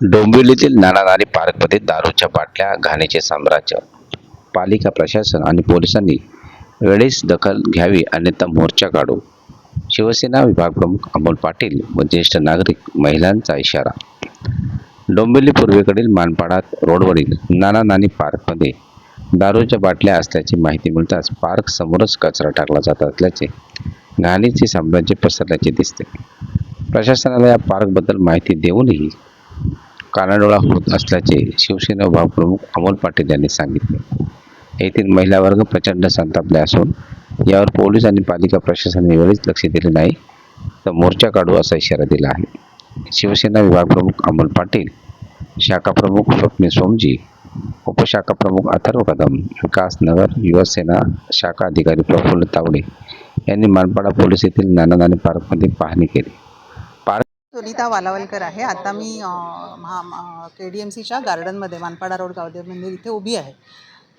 डोंबिवलीतील नाणानारी पार्कमध्ये दारूच्या बाटल्या घाण्याचे साम्राज्य. पालिका प्रशासन आणि पोलिसांनी वेळेस दखल घ्यावी अन्यथा मोर्चा काढू. शिवसेना विभाग प्रमुख अमोल पाटील व ज्येष्ठ नागरिक महिलांचा इशारा. डोंबिवली पूर्वेकडील मानपाडात रोडवरील नाना नानी पार्कमध्ये दारूच्या बाटल्या असल्याची माहिती मिळताच पार्क समोरच कचरा टाकला जात असल्याचे घाणीचे साम्राज्य पसरल्याचे दिसते. प्रशासनाला या पार्कबद्दल माहिती देऊनही कानाडोळा होत असल्याचे शिवसेना विभाग अमोल पाटील यांनी सांगितले. येथील महिला वर्ग प्रचंड संतापले असून यावर पोलीस आणि पालिका प्रशासनाने वेळीच लक्ष दिले नाही तर मोर्चा काढू असा इशारा दिला आहे. शिवसेना विभागप्रमुख अमोल पाटील शाखा प्रमुख स्वप्नील सोमजी उपशाखा प्रमुख अथर्व कदम विकास नगर युवसेना शाखा अधिकारी प्रफुल्ल तावडे यांनी मानपाडा पोलीस येथील नाना नानी पार्कमध्ये पाहणी केली. सुनीता वालावलकर आहे. आता मी महा के डी एम सीच्या गार्डनमध्ये मानपाडा रोड गावदेवी मंदिर इथे उभी आहे.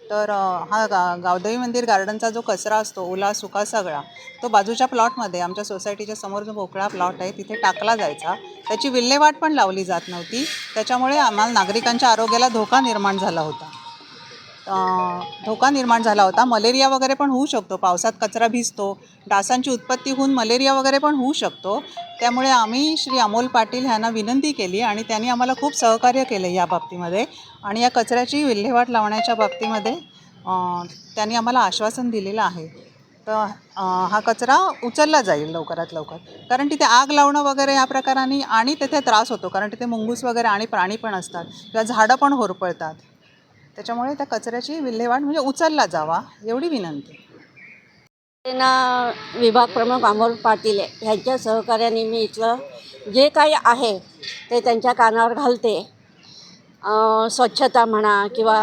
तर हा गा गावदेवी मंदिर गार्डनचा जो कचरा असतो ओला सुका सगळा तो बाजूच्या प्लॉटमध्ये आमच्या सोसायटीच्या समोर जो मोकळा प्लॉट आहे तिथे टाकला जायचा. त्याची विल्हेवाट पण लावली जात नव्हती. त्याच्यामुळे आम्हाला नागरिकांच्या आरोग्याला धोका निर्माण झाला होता. धोका निर्माण झाला होता. मलेरिया वगैरे पण होऊ शकतो. पावसात कचरा भिजतो. डासांची उत्पत्ती होऊन मलेरिया वगैरे पण होऊ शकतो. त्यामुळे आम्ही श्री अमोल पाटील ह्यांना विनंती केली आणि त्यांनी आम्हाला खूप सहकार्य केलं या बाबतीमध्ये. आणि या कचऱ्याची विल्हेवाट लावण्याच्या बाबतीमध्ये त्यांनी आम्हाला आश्वासन दिलेलं आहे. तर हा कचरा उचलला जाईल लवकरात लवकर. कारण तिथे आग लावणं वगैरे या प्रकाराने आणि तिथे त्रास होतो. कारण तिथे मुंगूस वगैरे आणि प्राणी पण असतात. किंवा झाडं पण होरपळतात. त्याच्यामुळे त्या कचऱ्याची विल्हेवाट म्हणजे उचलला जावा एवढी विनंती. सेना विभाग प्रमुख अमोल पाटील ह्यांच्या सहकार्याने मी इथलं जे काही आहे ते त्यांच्या कानावर घालते. स्वच्छता म्हणा किंवा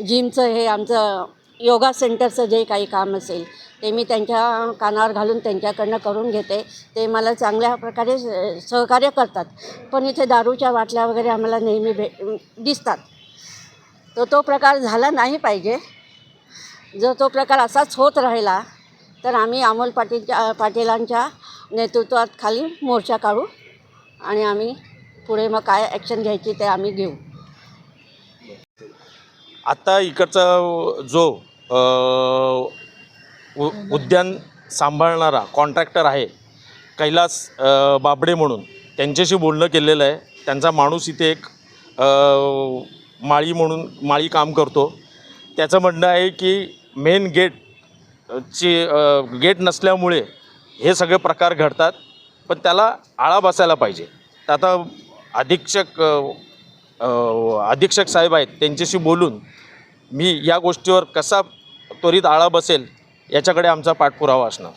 जिमचं हे आमचं योगा सेंटरचं जे काही काम असेल ते मी त्यांच्या कानावर घालून त्यांच्याकडनं करून घेते. ते मला चांगल्या प्रकारे सहकार्य करतात. पण इथे दारूच्या बाटल्या वगैरे आम्हाला नेहमी भे दिसतात. तर तो प्रकार झाला नाही पाहिजे. जर तो प्रकार असाच होत राहिला तर आम्ही अमोल पाटीलच्या पाटीलांच्या नेतृत्वात खाली मोर्चा काढू आणि आम्ही पुढे मग काय ॲक्शन घ्यायची ते आम्ही घेऊ. आता इकडचा जो अ, उ- उद्यान सांभाळणारा कॉन्ट्रॅक्टर आहे कैलास अ, बाबडे म्हणून त्यांच्याशी बोलणं केलेलं आहे. त्यांचा माणूस इथे एक अ, माळी म्हणून माळी काम करतो. त्याचं म्हणणं आहे की मेन गेट ची गेट नसल्यामुळे हे सगळे प्रकार घडतात पण त्याला आळा बसायला पाहिजे. तर आता अधीक्षक अधीक्षक साहेब आहेत त्यांच्याशी बोलून मी या गोष्टीवर कसा त्वरित आळा बसेल याच्याकडे आमचा पाठपुरावा असणार.